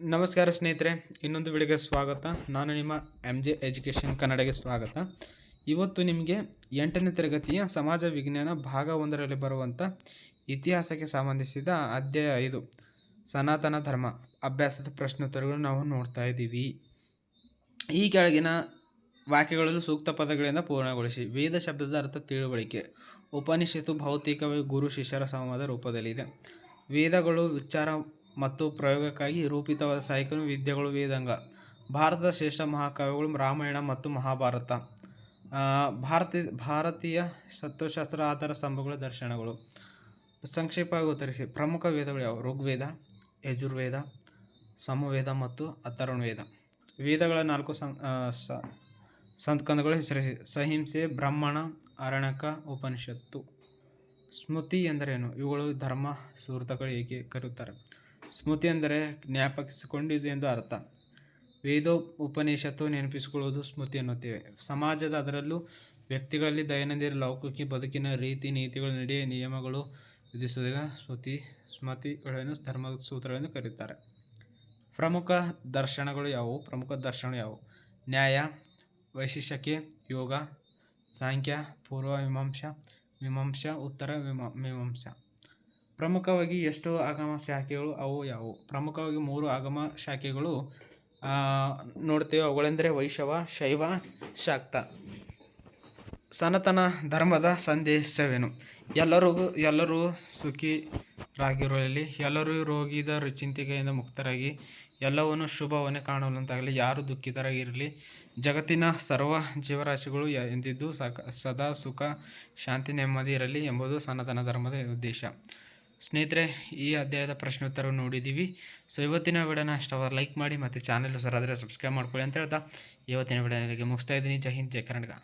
ನಮಸ್ಕಾರ ಸ್ನೇಹಿತರೆ, ಇನ್ನೊಂದು ವಿಡಿಯೋಗೆ ಸ್ವಾಗತ. ನಾನು ನಿಮ್ಮ ಎಂ ಜೆ ಎಜುಕೇಷನ್ ಕನ್ನಡಗೆ ಸ್ವಾಗತ. ಇವತ್ತು ನಿಮಗೆ ಎಂಟನೇ ತರಗತಿಯ ಸಮಾಜ ವಿಜ್ಞಾನ ಭಾಗ ಒಂದರಲ್ಲಿ ಬರುವಂಥ ಇತಿಹಾಸಕ್ಕೆ ಸಂಬಂಧಿಸಿದ ಅಧ್ಯಾಯ ಐದು, ಸನಾತನ ಧರ್ಮ ಅಭ್ಯಾಸದ ಪ್ರಶ್ನೋತ್ತರಗಳು ನಾವು ನೋಡ್ತಾ ಇದ್ದೀವಿ. ಈ ಕೆಳಗಿನ ವಾಕ್ಯಗಳನ್ನು ಸೂಕ್ತ ಪದಗಳಿಂದ ಪೂರ್ಣಗೊಳಿಸಿ, ವೇದ ಶಬ್ದದ ಅರ್ಥ ತಿಳುವಳಿಕೆ, ಉಪನಿಷತ್ತು ಭೌತಿಕವಾಗಿ ಗುರು ಶಿಷ್ಯರ ಸಂವಾದ ರೂಪದಲ್ಲಿದೆ. ವೇದಗಳು ವಿಚಾರ ಮತ್ತು ಪ್ರಯೋಗಕ್ಕಾಗಿ ರೂಪಿತವಾದ ಸಾಹಿತ್ಯ ವಿದ್ಯೆಗಳು ವೇದಾಂಗ ಭಾರತದ ಶ್ರೇಷ್ಠ ಮಹಾಕಾವ್ಯಗಳು ರಾಮಾಯಣ ಮತ್ತು ಮಹಾಭಾರತ. ಭಾರತೀಯ ಭಾರತೀಯ ತತ್ವಶಾಸ್ತ್ರ ಆಧಾರ ಸ್ತಂಭಗಳ ದರ್ಶನಗಳು. ಸಂಕ್ಷೇಪವಾಗಿ ಉತ್ತರಿಸಿ. ಪ್ರಮುಖ ವೇದಗಳು ಯಾವುವು? ಋಗ್ವೇದ ಯಜುರ್ವೇದ ಸಮವೇದ ಮತ್ತು ಅಥರ್ವಣ ವೇದ ವೇದಗಳ ನಾಲ್ಕು ಸಂ ಆ, ಹೆಸರಿಸಿ. ಸಹಿಂಸೆ ಬ್ರಾಹ್ಮಣ ಅರಣಕ ಉಪನಿಷತ್ತು. ಸ್ಮೃತಿ ಎಂದರೇನು? ಇವುಗಳು ಧರ್ಮ ಸುಹೃತಗಳು ಏಕೆ ಕರೆಯುತ್ತಾರೆ? ಸ್ಮೃತಿ ಅಂದರೆ ಜ್ಞಾಪಕಿಸಿಕೊಂಡಿದ್ದು ಎಂದು ಅರ್ಥ. ವೇದೋ ಉಪನಿಷತ್ತು ನೆನಪಿಸಿಕೊಳ್ಳುವುದು ಸ್ಮೃತಿ ಎನ್ನುತ್ತೇವೆ. ಸಮಾಜದ ಅದರಲ್ಲೂ ವ್ಯಕ್ತಿಗಳಲ್ಲಿ ದೈನಂದಿನ ಲೌಕಿಕ ಬದುಕಿನ ರೀತಿ, ನೀತಿಗಳ ನಡೆಯ ನಿಯಮಗಳು ವಿಧಿಸುವುದರ ಸ್ಮೃತಿ, ಸ್ಮೃತಿಗಳನ್ನು ಧರ್ಮ ಸೂತ್ರಗಳನ್ನು ಕರೆಯುತ್ತಾರೆ. ಪ್ರಮುಖ ದರ್ಶನಗಳು ಯಾವುವು? ಪ್ರಮುಖ ದರ್ಶನಗಳು ಯಾವುವು? ನ್ಯಾಯ, ವೈಶಿಷ್ಟ್ಯಕ್ಕೆ ಯೋಗ, ಸಾಂಖ್ಯ, ಪೂರ್ವ ಮೀಮಾಂಸ ಮೀಮಾಂಸ, ಉತ್ತರ ಮೀಮಾ ಮೀಮಾಂಸಾ. ಪ್ರಮುಖವಾಗಿ ಎಷ್ಟು ಆಗಮ ಶಾಖೆಗಳು ಅವು ಯಾವುವು? ಪ್ರಮುಖವಾಗಿ ಮೂರು ಆಗಮ ಶಾಖೆಗಳು ನೋಡ್ತೇವೆ. ಅವುಗಳೆಂದರೆ ವೈಶವ, ಶೈವ, ಶಾಕ್ತ. ಸನಾತನ ಧರ್ಮದ ಸಂದೇಶವೇನು? ಎಲ್ಲರಿಗೂ ಎಲ್ಲರೂ ಸುಖಿರಾಗಿರುವಲ್ಲಿ ಎಲ್ಲರೂ ರೋಗಿದ ರುಚಿಂತಿಕೆಯಿಂದ ಮುಕ್ತರಾಗಿ, ಎಲ್ಲವನ್ನು ಶುಭವನ್ನೇ ಕಾಣುವಂತಾಗಲಿ, ಯಾರು ದುಃಖಿತರಾಗಿರಲಿ. ಜಗತ್ತಿನ ಸರ್ವ ಜೀವರಾಶಿಗಳು ಎಂದಿದ್ದು ಸದಾ ಸುಖ, ಶಾಂತಿ, ನೆಮ್ಮದಿ ಇರಲಿ ಎಂಬುದು ಸನಾತನ ಧರ್ಮದ ಉದ್ದೇಶ. ಸ್ನೇಹಿತರೆ, ಈ ಅಧ್ಯಾಯದ ಪ್ರಶ್ನೋತ್ತರವನ್ನು ನೋಡಿದ್ದೀವಿ. ಸೊ ಇವತ್ತಿನ ವಿಡಿಯೋನ ಅಷ್ಟವಾದ ಲೈಕ್ ಮಾಡಿ ಮತ್ತು ಚಾನಲ್ ಸರ್ ಆದರೆ ಸಬ್ಸ್ಕ್ರೈಬ್ ಮಾಡ್ಕೊಳ್ಳಿ ಅಂತ ಹೇಳ್ತಾ, ಇವತ್ತಿನ ವಿಡಿಯೋನಿಗೆ ಮುಗಿಸ್ತಾ ಇದ್ದೀನಿ. ಜೈ ಹಿಂದ್, ಜೈ ಕರ್ನಾಟಕ.